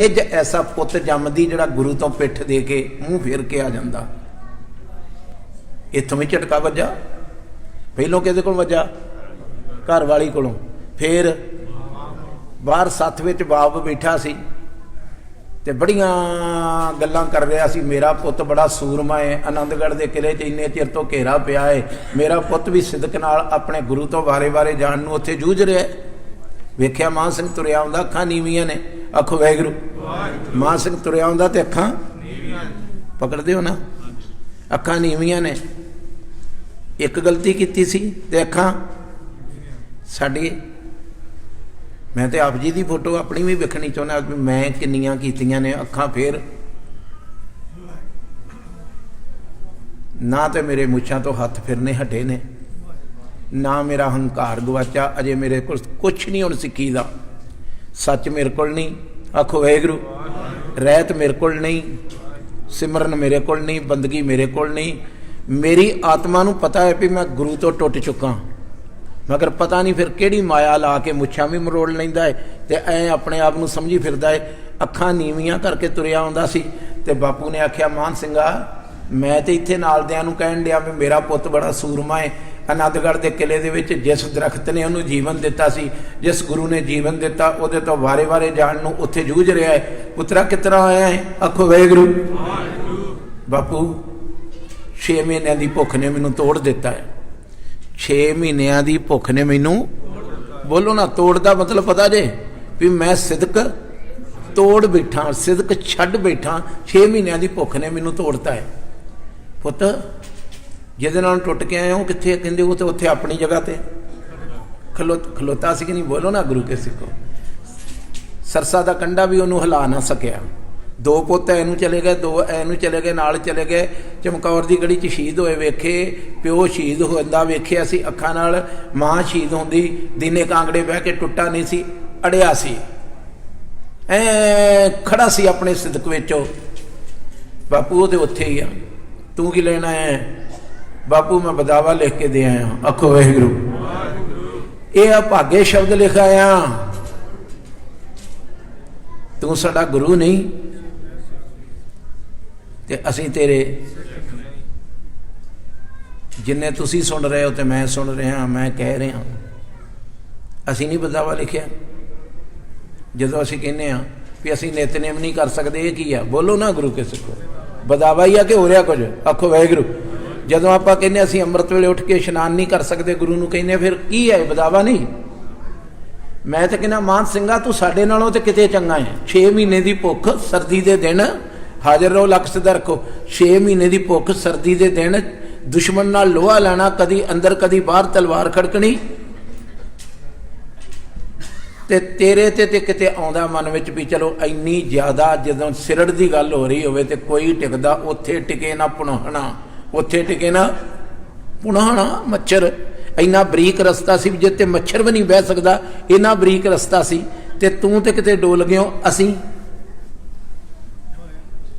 ਇਹ ਜ ਐਸਾ ਪੁੱਤ ਜੰਮਦੀ ਜਿਹੜਾ ਗੁਰੂ ਤੋਂ ਪਿੱਠ ਦੇ ਕੇ ਮੂੰਹ ਫੇਰ ਕੇ ਆ ਜਾਂਦਾ। ਇੱਥੋਂ ਵੀ ਝਟਕਾ ਵੱਜਾ? ਪਹਿਲੋਂ ਕਿਹਦੇ ਕੋਲ ਵੱਜਾ? ਘਰ ਵਾਲੀ ਕੋਲੋਂ। ਫੇਰ ਬਾਹਰ ਸੱਥ ਵਿੱਚ ਬਾਪ ਬੈਠਾ ਸੀ ਤੇ ਬੜੀਆਂ ਗੱਲਾਂ ਕਰ ਰਿਹਾ ਸੀ। ਮੇਰਾ ਪੁੱਤ ਬੜਾ ਸੂਰਮਾ ਹੈ ਆਨੰਦਗੜ੍ਹ ਦੇ ਕਿਲੇ 'ਚ ਇੰਨੇ ਚਿਰ ਤੋਂ ਘੇਰਾ ਪਿਆ ਹੈ ਮੇਰਾ ਪੁੱਤ ਵੀ ਸਿੱਧਕ ਨਾਲ ਆਪਣੇ ਗੁਰੂ ਤੋਂ ਵਾਰੇ-ਵਾਰੇ ਜਾਣ ਨੂੰ ਉੱਥੇ ਜੂਝ ਰਿਹਾ ਹੈ ਵੇਖਿਆ ਮਾਨ ਸਿੰਘ ਤੁਰਿਆ ਆਉਂਦਾ, ਅੱਖਾਂ ਨੀਵੀਆਂ ਨੇ। ਆਖੋ ਵੈਗਰੂ ਮਾਨ ਸਿੰਘ ਤੁਰਿਆ ਹੁੰਦਾ ਤੇ ਅੱਖਾਂ ਪਕੜਦੇ ਹੋ ਨਾ? ਅੱਖਾਂ ਨੀਵੀਆਂ ਨੇ। ਇੱਕ ਗਲਤੀ ਕੀਤੀ ਸੀ ਤੇ ਅੱਖਾਂ ਸਾਡੀ। ਮੈਂ ਤੇ ਆਪ ਜੀ ਦੀ ਫੋਟੋ ਆਪਣੀ ਵੀ ਵੇਖਣੀ ਚਾਹੁੰਦਾ ਮੈਂ ਕਿੰਨੀਆਂ ਕੀਤੀਆਂ ਨੇ, ਅੱਖਾਂ ਫੇਰ। ਨਾ ਤੇ ਮੇਰੇ ਮੁੱਛਾਂ ਤੋਂ ਹੱਥ ਫਿਰਨੇ ਹਟੇ ਨੇ। ਨਾ ਮੇਰਾ ਹੰਕਾਰ ਗਵਾਚਾ ਅਜੇ ਮੇਰੇ ਕੋਲ ਕੁਝ ਨਹੀਂ ਹੁਣ ਸਿੱਖੀ ਦਾ ਸੱਚ ਮੇਰੇ ਕੋਲ ਨਹੀਂ। ਆਖੋ, ਵਾਹਿਗੁਰੂ, ਰਹਿਤ ਮੇਰੇ ਕੋਲ ਨਹੀਂ, ਸਿਮਰਨ ਮੇਰੇ ਕੋਲ ਨਹੀਂ, ਬੰਦਗੀ ਮੇਰੇ ਕੋਲ ਨਹੀਂ। ਮੇਰੀ ਆਤਮਾ ਨੂੰ ਪਤਾ ਹੈ ਵੀ ਮੈਂ ਗੁਰੂ ਤੋਂ ਟੁੱਟ ਚੁੱਕਾ ਮਗਰ ਪਤਾ ਨਹੀਂ ਫਿਰ ਕਿਹੜੀ ਮਾਇਆ ਲਾ ਕੇ ਮੁੱਛਾਂ ਵੀ ਮਰੋੜ ਲੈਂਦਾ ਹੈ ਤੇ ਐ ਆਪਣੇ ਆਪ ਨੂੰ ਸਮਝੀ ਫਿਰਦਾ ਹੈ, ਅੱਖਾਂ ਨੀਵੀਆਂ ਕਰਕੇ ਤੁਰਿਆ ਆਉਂਦਾ ਸੀ ਤੇ ਬਾਪੂ ਨੇ ਆਖਿਆ, ਮਾਨ ਸਿੰਘਾ, ਮੈਂ ਤੇ ਇੱਥੇ ਨਾਲਦਿਆਂ ਨੂੰ ਕਹਿਣ ਡਿਆ ਵੀ ਮੇਰਾ ਪੁੱਤ ਬੜਾ ਸੂਰਮਾ ਹੈ ਆਨੰਦਗੜ੍ਹ ਦੇ ਕਿਲੇ ਦੇ ਵਿੱਚ ਜਿਸ ਦਰਖਤ ਨੇ ਉਹਨੂੰ ਜੀਵਨ ਦਿੱਤਾ ਸੀ ਜਿਸ ਗੁਰੂ ਨੇ ਜੀਵਨ ਦਿੱਤਾ ਉਹਦੇ ਤੋਂ ਵਾਰੇ-ਵਾਰੇ ਜਾਣ ਨੂੰ ਉੱਥੇ ਜੂਝ ਰਿਹਾ ਹੈ। ਪੁੱਤਰਾ ਕਿਤਰਾ ਆਇਆ ਹੈ? ਆਖੋ ਵੈਗਰੂ ਬਾਪੂ 6 ਮਹੀਨਿਆਂ ਦੀ ਭੁੱਖ ਨੇ ਮੈਨੂੰ ਤੋੜ ਦਿੱਤਾ ਹੈ। 6 ਮਹੀਨਿਆਂ ਦੀ ਭੁੱਖ ਨੇ ਮੈਨੂੰ ਬੋਲੋ ਨਾ ਤੋੜ ਦਾ ਮਤਲਬ ਪਤਾ ਜੇ? ਵੀ ਮੈਂ ਸਿਦਕ ਤੋੜ ਬੈਠਾ ਸਿਦਕ ਛੱਡ ਬੈਠਾ 6 ਮਹੀਨਿਆਂ ਦੀ ਭੁੱਖ ਨੇ ਮੈਨੂੰ ਤੋੜਤਾ ਹੈ। ਪੁੱਤ ਜਿਹਦੇ ਨਾਲ ਟੁੱਟ ਕੇ ਆਏ ਹੋ, ਕਿੱਥੇ ਕਹਿੰਦੇ ਉਹ ਤੇ ਉੱਥੇ ਆਪਣੀ ਜਗ੍ਹਾ ਤੇ? ਖਲੋ, ਖਲੋਤਾ ਸੀ ਕਿ ਨਹੀਂ? ਬੋਲੋ ਨਾ ਗੁਰੂ ਕੇ ਸਿੱਖੋ। ਸਰਸਾ ਦਾ ਕੰਡਾ ਵੀ ਉਹਨੂੰ ਹਿਲਾ ਨਾ ਸਕਿਆ। ਦੋ ਪੁੱਤ ਇਹਨੂੰ ਚਲੇ ਗਏ, ਦੋ ਇਹਨੂੰ ਚਲੇ ਗਏ, ਨਾਲ ਚਲੇ ਗਏ। ਚਮਕੌਰ ਦੀ ਗੜੀ 'ਚ ਸ਼ਹੀਦ ਹੋਏ ਵੇਖੇ, ਪਿਓ ਸ਼ਹੀਦ ਹੁੰਦਾ ਵੇਖਿਆ ਸੀ ਅੱਖਾਂ ਨਾਲ, ਮਾਂ ਸ਼ਹੀਦ ਹੁੰਦੀ, ਦਿਨੇ ਕਾਂਗੜੇ ਬਹਿ ਕੇ ਟੁੱਟਾ ਨਹੀਂ ਸੀ, ਅੜਿਆ ਸੀ। ਐ ਖੜਾ ਸੀ ਆਪਣੇ ਸਿਦਕ ਵਿੱਚੋਂ। ਬਾਪੂ ਉਹਦੇ ਉੱਥੇ ਹੀ ਆ। ਤੂੰ ਕੀ ਲੈਣਾ ਹੈ? ਬਾਪੂ, ਮੈਂ ਬਦਾਵਾ ਲਿਖ ਕੇ ਦੇ ਆਇਆ। ਅੱਖੋ ਵਾਹਿਗੁਰੂ। ਇਹ ਆ ਭਾਗੇ ਸ਼ਬਦ ਲਿਖ ਆਇਆ। ਤੂੰ ਸਾਡਾ ਗੁਰੂ ਨਹੀਂ, ਤੇ ਅਸੀਂ ਤੇਰੇ ਜਿੰਨੇ ਤੁਸੀਂ ਸੁਣ ਰਹੇ ਹੋ ਤੇ ਮੈਂ ਸੁਣ ਰਿਹਾ, ਮੈਂ ਕਹਿ ਰਿਹਾ। ਅਸੀਂ ਨਹੀਂ ਬਦਾਵਾ ਲਿਖਿਆ। ਜਦੋਂ ਅਸੀਂ ਕਹਿੰਨੇ ਆ ਵੀ ਅਸੀਂ ਨਿਤਨੇਮ ਨਹੀਂ ਕਰ ਸਕਦੇ, ਇਹ ਕੀ ਆ? ਬੋਲੋ ਨਾ ਗੁਰੂ ਕੇ ਸਿੱਖੋ ਬਦਾਵਾ ਹੀ ਆ ਕਿ ਹੋ ਰਿਹਾ ਕੁਝ? ਆਖੋ, ਵਾਹਿਗੁਰੂ। ਜਦੋਂ ਆਪਾਂ ਕਹਿੰਦੇ ਅਸੀਂ ਅੰਮ੍ਰਿਤ ਵੇਲੇ ਉੱਠ ਕੇ ਇਸ਼ਨਾਨ ਨਹੀਂ ਕਰ ਸਕਦੇ, ਗੁਰੂ ਨੂੰ ਕਹਿੰਦੇ ਫਿਰ ਕੀ ਹੈ ਬਦਾਵਾ ਨਹੀਂ? ਮੈਂ ਤਾਂ ਕਹਿੰਦਾ, ਮਾਨ ਸਿੰਘਾ, ਤੂੰ ਸਾਡੇ ਨਾਲੋਂ ਤੇ ਕਿਤੇ ਚੰਗਾ ਹੈ। 6 ਮਹੀਨੇ ਦੀ ਭੁੱਖ ਸਰਦੀ ਦੇ ਦਿਨ ਹਾਜ਼ਰ ਰਹੋ ਲਕਸ ਦਾ ਰੱਖੋ। 6 ਮਹੀਨੇ ਦੀ ਭੁੱਖ ਸਰਦੀ ਦੇ ਦਿਨ ਦੁਸ਼ਮਣ ਨਾਲ ਲੋਹਾ ਲੈਣਾ, ਕਦੀ ਅੰਦਰ, ਕਦੀ ਬਾਹਰ, ਤਲਵਾਰ ਖੜਕਣੀ। ਤੇ ਤੇਰੇ ਤੇ ਤੇ ਕਿਤੇ ਆਉਂਦਾ ਮਨ ਵਿੱਚ ਵੀ, ਚਲੋ, ਇੰਨੀ ਜ਼ਿਆਦਾ ਜਦੋਂ ਸਿਰੜ ਦੀ ਗੱਲ ਹੋ ਰਹੀ ਹੋਵੇ ਤੇ ਕੋਈ ਟਿਕਦਾ, ਉੱਥੇ ਟਿਕੇ ਨਾ ਪੁਣਹਣਾ। ਉੱਥੇ ਟਿਕੇ ਨਾ ਪੁਣਹਣਾ ਮੱਛਰ। ਇੰਨਾ ਬਰੀਕ ਰਸਤਾ ਸੀ ਵੀ ਤੇ ਮੱਛਰ ਵੀ ਨਹੀਂ ਬਹਿ ਸਕਦਾ, ਇੰਨਾ ਬਰੀਕ ਰਸਤਾ ਸੀ। ਤੇ ਤੂੰ ਤੇ ਕਿਤੇ ਡੋਲ ਗਿਓ ਅਸੀਂ।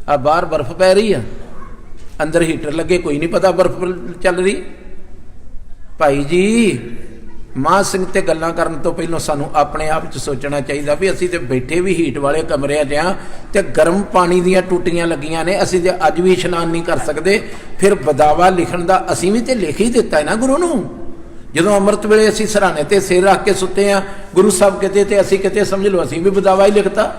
ਆ ਬਾਹਰ ਬਰਫ਼ ਪੈ ਰਹੀ ਆ। ਅੰਦਰ ਹੀਟਰ ਲੱਗੇ, ਕੋਈ ਨਹੀਂ ਪਤਾ ਬਰਫ਼ ਚੱਲ ਰਹੀ। ਭਾਈ ਜੀ ਮਾਂ ਸਿੰਘ ਤੇ ਗੱਲਾਂ ਕਰਨ ਤੋਂ ਪਹਿਲਾਂ ਸਾਨੂੰ ਆਪਣੇ ਆਪ 'ਚ ਸੋਚਣਾ ਚਾਹੀਦਾ ਵੀ ਅਸੀਂ ਤੇ ਬੈਠੇ ਵੀ ਹੀਟ ਵਾਲੇ ਕਮਰਿਆਂ 'ਚ ਆ ਤੇ ਗਰਮ ਪਾਣੀ ਦੀਆਂ ਟੂਟੀਆਂ ਲੱਗੀਆਂ ਨੇ ਅਸੀਂ ਤੇ ਅੱਜ ਵੀ ਇਸ਼ਨਾਨ ਨਹੀਂ ਕਰ ਸਕਦੇ। ਫਿਰ ਬਦਾਵਾ ਲਿਖਣ ਦਾ ਅਸੀਂ ਵੀ ਤੇ ਲਿਖ ਹੀ ਦਿੱਤਾ ਹੈ ਨਾ ਗੁਰੂ ਨੂੰ। ਜਦੋਂ ਅੰਮ੍ਰਿਤ ਵੇਲੇ ਅਸੀਂ ਸਰਾਣੇ ਤੇ ਸਿਰ ਰੱਖ ਕੇ ਸੁੱਤੇ ਆ ਗੁਰੂ ਸਾਹਿਬ ਕਿਤੇ ਤੇ ਅਸੀਂ ਕਿਤੇ ਸਮਝ ਲਓ ਅਸੀਂ ਵੀ ਬਦਾਵਾ ਹੀ ਲਿਖਤਾ।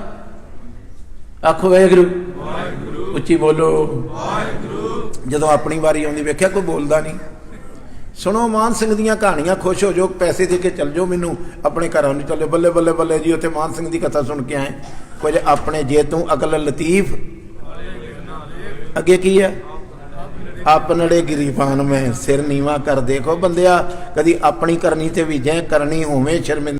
ਆਖੋ ਵਾਹਿਗੁਰੂ। ਵਾਹਿਗੁਰੂ। ਉੱਚੀ ਬੋਲੋ। ਵਾਹਿਗੁਰੂ। ਜਦੋਂ ਆਪਣੀ ਵਾਰੀ ਆਉਂਦੀ ਵੇਖਿਆ ਕੋਈ ਬੋਲਦਾ ਨਹੀਂ। ਸੁਣੋ ਮਾਨ ਸਿੰਘ ਦੀਆਂ ਕਹਾਣੀਆਂ, ਖੁਸ਼ ਹੋ ਜਾਓ, ਪੈਸੇ ਦੇ ਕੇ ਚੱਲ ਜਾਓ ਮੈਨੂੰ, ਆਪਣੇ ਘਰਾਂ ਨੂੰ ਚੱਲੇ, ਬੱਲੇ ਬੱਲੇ ਬੱਲੇ ਜੀ, ਉੱਥੇ ਮਾਨ ਸਿੰਘ ਦੀ ਕਥਾ ਸੁਣ ਕੇ ਆਏ। ਕੁਝ ਆਪਣੇ ਜੇ ਤੂੰ ਅਕਲ ਲਤੀਫ, ਅੱਗੇ ਕੀ ਹੈ? ਆਪਨੜੇ ਗਰੀਬਾਨ ਮੈਂ ਸਿਰ ਨੀਵਾ ਕਰ ਦੇਖੋ ਬੰਦਿਆ, ਕਦੀ ਆਪਣੀ ਕਰਨੀ ਤੇ ਵੀ ਜੈ ਕਰਨੀ ਹੋਵੇ ਸ਼ਰਮਿੰਦਾ